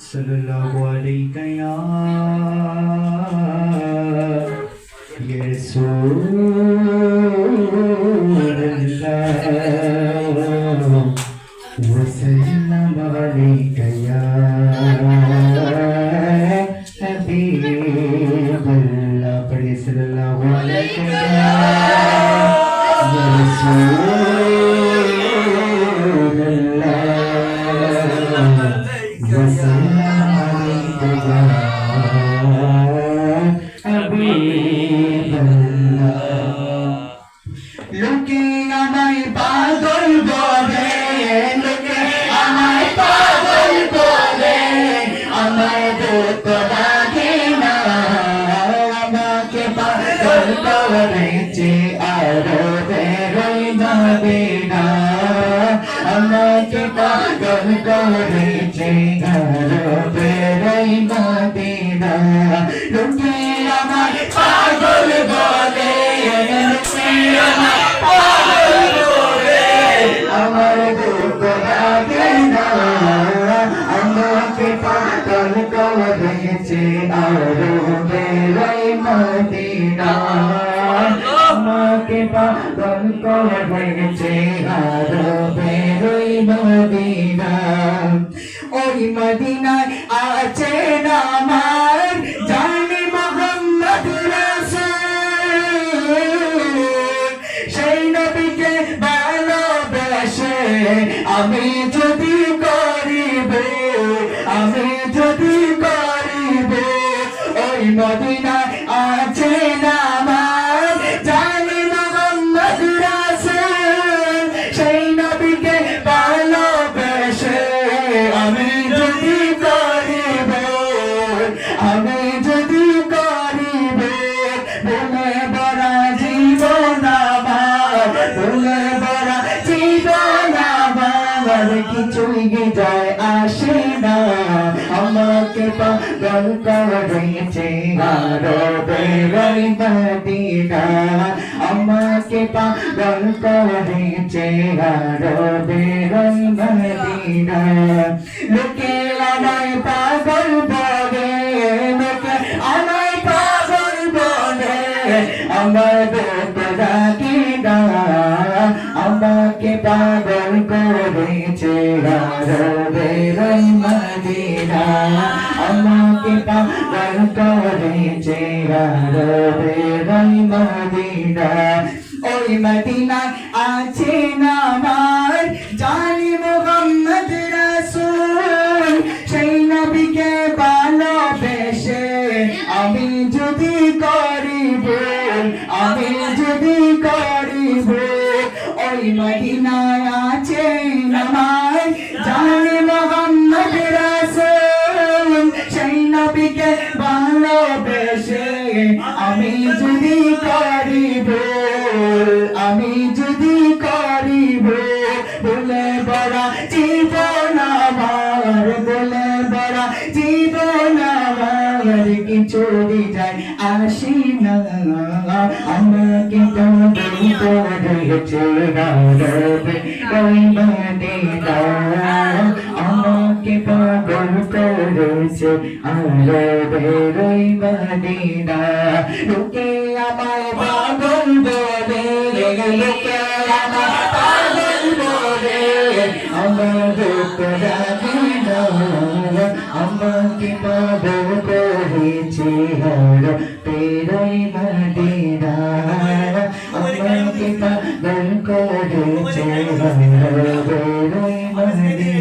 是那老瓜里的药。করেছে আরও বেরোই যাবে না। আমাকে পাগল করেছে, আরও বেরোই যাবে আমায় পাগল বলে আমার দুঃখ লাগে না। আমাকে পাগল করেছে, আরও মদিনা আমাকে পাগল করেছে মদিনা। ওই আছে জানি মোহাম্মদ সেই নবীকে আমি যদি করিব আমি যদি করিব ওই মদিনায় আমাকে পাগল করেছে আরও বেরোই মদিনা আমাকে পাগল করেছে আরও বেরোই মদিনা লোকে আমায় পাগল বলে লোকে আমায় পাগল বলে আমার দুঃখ রাখি না আমাকে পাগল করেছে আরও বেরোই ওই মদিনা আছে না আমার জানি মোহাম্মদ রাসূল, সেই নবীকে ভালোবেসে আমি যদি করিব আমি যদি করিব ওই মদিনায় আছে আমি যদি করিব, আমি যদি করিব, বলে বড় জীবন আমার, বলে বড় জীবন আমার, কিছু যায় আসি না। আমাকে তো করেছে গারবে ওই মদিনা আমাকে করেছে আলো বেরোই মদিনা লোকে আমায় পাগল বলে লোকে আমায় পাগল বলে আমার দুঃখ লাগে না আমাকে পাগল করেছে আলো বেরোই মদিনা আমাকে পাগল করেছে আলো বেরোই মদিনা